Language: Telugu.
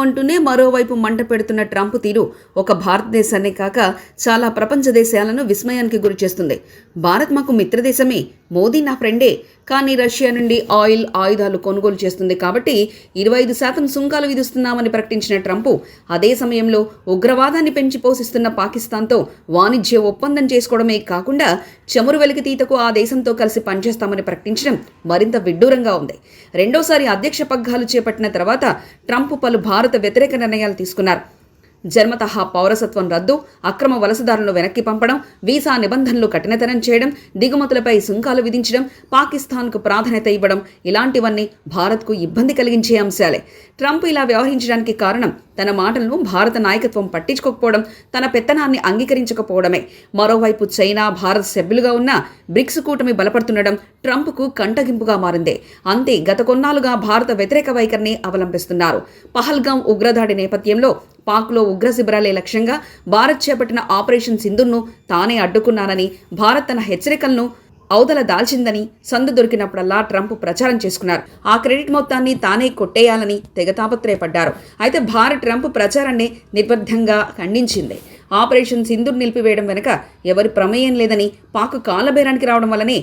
అంటూనే మరోవైపు మంట పెడుతున్న ట్రంప్ తీరు ఒక భారతదేశాన్నే కాక చాలా ప్రపంచ దేశాలను విస్మయానికి గురిచేస్తుంది భారత్ మాకు మిత్రదేశమే మోదీ నా ఫ్రెండే. కానీ రష్యా నుండి ఆయిల్ ఆయుధాలు కొనుగోలు చేస్తుంది కాబట్టి ఇరవై ఐదు శాతం సుంకాలు విధిస్తున్నామని ప్రకటించిన ట్రంప్ అదే సమయంలో ఉగ్రవాదాన్ని పెంచి పోషిస్తున్న పాకిస్తాన్తో వాణిజ్య ఒప్పందం చేసుకోవడమే కాకుండా చమురు వెలికితీతకు ఆ దేశంతో కలిసి పనిచేస్తామని ప్రకటించడం మరింత విడ్డూరంగా ఉంది. రెండోసారి అధ్యక్ష పగ్గాలు చేపట్టిన తర్వాత ట్రంప్ పలు భారత వ్యతిరేక నిర్ణయాలు తీసుకున్నారు. జన్మతహా పౌరసత్వం రద్దు అక్రమ వలసదారులను వెనక్కి పంపడం వీసా నిబంధనలు కఠినతరం చేయడం దిగుమతులపై సుంకాలు విధించడం పాకిస్తాన్కు ప్రాధాన్యత ఇవ్వడం ఇలాంటివన్నీ భారత్కు ఇబ్బంది కలిగించే అంశాలే. ట్రంప్ ఇలా వ్యవహరించడానికి కారణం తన మాటలను భారత నాయకత్వం పట్టించుకోకపోవడం తన పెత్తనాన్ని అంగీకరించకపోవడమే. మరోవైపు చైనా భారత్ సభ్యులుగా ఉన్న బ్రిక్స్ కూటమి బలపడుతుండడం ట్రంప్కు కంటగింపుగా మారింది. అంతే గత కొన్నాళ్ళుగా భారత వ్యతిరేక వైఖరిని అవలంబిస్తున్నారు. పహల్గాం ఉగ్రదాడి నేపథ్యంలో పాక్లో ఉగ్ర శిబిరాలే లక్ష్యంగా భారత్ చేపట్టిన ఆపరేషన్ సింధుర్ను తానే అడ్డుకున్నానని భారత్ తన హెచ్చరికలను అవతల దాల్చిందని సందు దొరికినప్పుడల్లా ట్రంప్ ప్రచారం చేసుకున్నారు. ఆ క్రెడిట్ మొత్తాన్ని తానే కొట్టేయాలని తెగ తాపత్రయపడ్డారు. అయితే భారత్ ట్రంప్ ప్రచారాన్ని నిర్బద్ధంగా ఖండించింది. ఆపరేషన్ సింధూర్ నిలిపివేయడం వెనుక ఎవరి ప్రమేయం లేదని పాక్ కాలబేరానికి రావడం వల్లనే